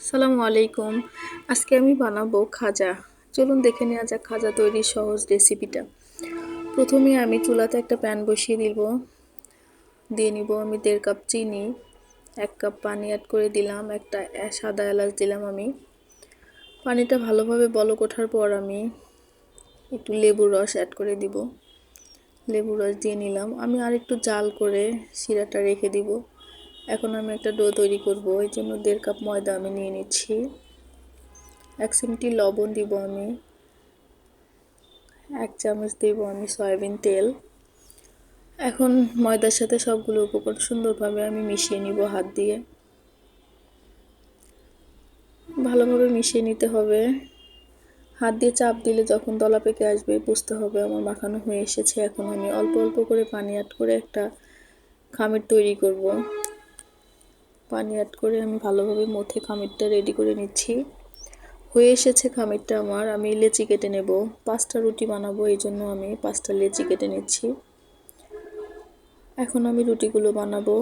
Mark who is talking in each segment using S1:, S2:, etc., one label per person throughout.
S1: সালামু আলাইকুম। আজকে আমি বানাবো খাজা। চলুন দেখে নেওয়া যাক খাজা তৈরির সহজ রেসিপিটা। প্রথমে আমি চুলাতে একটা প্যান বসিয়ে দিব। দিয়ে নিব আমি দেড় কাপ চিনি, এক কাপ পানি অ্যাড করে দিলাম, একটা সাদা এলাচ দিলাম আমি। পানিটা ভালোভাবে বলক ওঠার পর আমি একটু লেবুর রস অ্যাড করে দিব। লেবুর রস দিয়ে নিলাম। আমি আর একটু জাল করে শিরাটা রেখে দিব। এখন আমি একটা ডো তৈরি করব। এই জন্য দেড় কাপ ময়দা আমি নিয়ে নিচ্ছি। এক চিমটি লবণ দিব আমি। এক চামচ দিব আমি সয়াবিন তেল। এখন ময়দার সাথে সবগুলো উপকরণ সুন্দরভাবে আমি মিশিয়ে নিব হাত দিয়ে। ভালোভাবে মিশিয়ে নিতে হবে। হাত দিয়ে চাপ দিলে যখন দলা পেকে আসবে, বুঝতে হবে আমার মাখানো হয়ে এসেছে। এখন আমি অল্প অল্প করে পানি অ্যাড করে একটা খামির তৈরি করব। পানি অ্যাড করে আমি ভালোভাবে মথে খামিরটা রেডি করে নিচ্ছি। হয়ে এসেছে খামিরটা আমার, আমি লেচি কেটে নেব। পাঁচটা রুটি বানাবো, এই জন্য আমি পাঁচটা লেচি কেটে নিচ্ছি। এখন আমি রুটিগুলো বানাবো।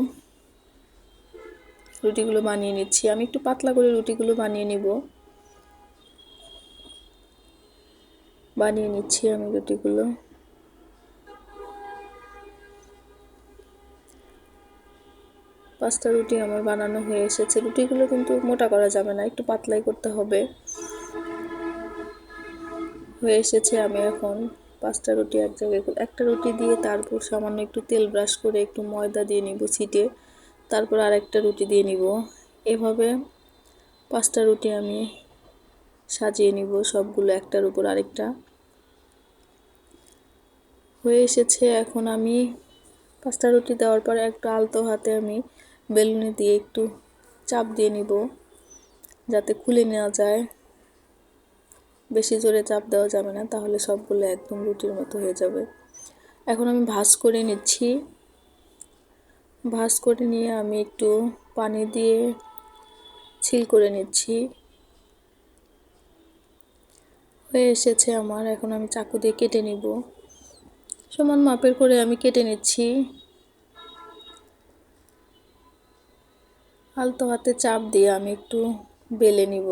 S1: রুটিগুলো বানিয়ে নিচ্ছি। আমি একটু পাতলা করে রুটিগুলো বানিয়ে নিব। বানিয়ে নিচ্ছি আমি রুটিগুলো। পাঁচটা রুটি আমার বানানো হয়ে এসেছে। রুটিগুলো কিন্তু মোটা করা যাবে না, একটু পাতলাই করতে হবে। হয়ে এসেছে আমি এখন পাঁচটা রুটি এক জায়গায় একটা রুটি দিয়ে তারপর সামান্য একটু তেল ব্রাশ করে একটু ময়দা দিয়ে নিব ছিটে। তারপর আর একটা রুটি দিয়ে নিব। এভাবে পাঁচটা রুটি আমি সাজিয়ে নিব, সবগুলো একটার উপর আরেকটা। হয়ে এসেছে এখন আমি পাঁচটা রুটি দেওয়ার পর একটা আলতো হাতে আমি বেলুনি দিয়ে একটু চাপ দিয়ে নিব, যাতে খুলে নেওয়া যায়। বেশি জোরে চাপ দেওয়া যাবে না, তাহলে সবগুলো একদম রুটির মতো হয়ে যাবে। এখন আমি ভাজ করে নিচ্ছি। ভাজ করে নিয়ে আমি একটু পানি দিয়ে ছিল করে নিচ্ছি। হয়ে এসেছে আমার, এখন আমি চাকু দিয়ে কেটে নিব। সমান মাপের করে আমি কেটে নিচ্ছি। আলতো হাতে চাপ দিয়ে আমি একটু বেলে নিব।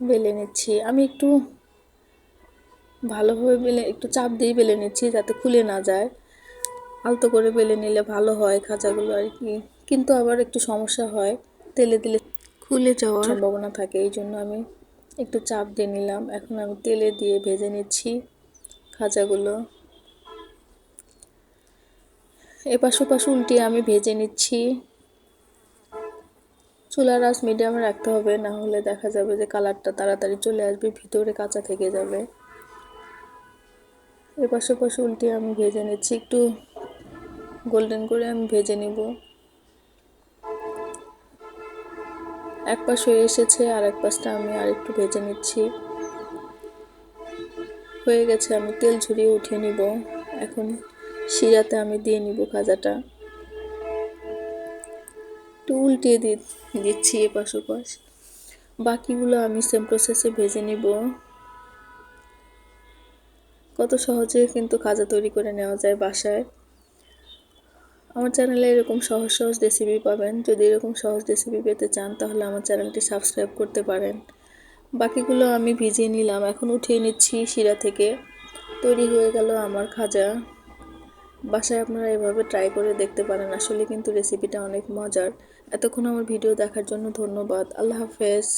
S1: বেলে নিচ্ছি। আমি একটু ভালোভাবে বেলে একটু চাপ দিয়ে বেলে নিচ্ছি যাতে খুলে না যায়। আলতো করে বেলে নিলে ভালো হয় খাঁচাগুলো আর কি। কিন্তু আবার একটু সমস্যা হয় তেলে দিলে খুলে যাওয়ার সম্ভাবনা থাকে। এই জন্য আমি একটু চাপ দিয়ে নিলাম। এখন আমি তেলে দিয়ে ভেজে নিচ্ছি খাঁচাগুলো। এপাশ ওপাশ উল্টিয়ে আমি ভেজে নিচ্ছি। চুলার আঁচ মিডিয়ামে রাখতে হবে, না হলে দেখা যাবে যে কালারটা তাড়াতাড়ি চলে আসবে, ভিতরে কাঁচা থেকে যাবে। এপাশ ওপাশ উল্টে আমি ভেজে নিচ্ছি, একটু গোল্ডেন করে আমি ভেজে নিব। এক পাশ হয়ে এসেছে, আর এক পাশটা আমি আর একটু ভেজে নিচ্ছি। হয়ে গেছে, আমি তেল ঝরিয়ে উঠিয়ে নিব। এখন শিরাতে আমি দিয়ে নিব খাজাটা একটু উল্টিয়ে দিচ্ছি এপাশ ওপাশ। বাকিগুলো আমি সেম প্রসেসে ভেজে নিব। কত সহজে কিন্তু খাজা তৈরি করে নেওয়া যায় বাসায়। আমার চ্যানেলে এরকম সহজ সহজ রেসিপি পাবেন। যদি এরকম সহজ রেসিপি পেতে চান, তাহলে আমার চ্যানেলটি সাবস্ক্রাইব করতে পারেন। বাকিগুলো আমি ভিজিয়ে নিলাম। এখন উঠিয়ে নিচ্ছি শিরা থেকে। তৈরি হয়ে গেল আমার খাজা। বাসায় আপনারা এভাবে ট্রাই করে দেখতে পারেন। আসলে কিন্তু রেসিপিটা অনেক মজার। এতক্ষণ আমার ভিডিও দেখার জন্য ধন্যবাদ। আল্লাহ হাফেজ।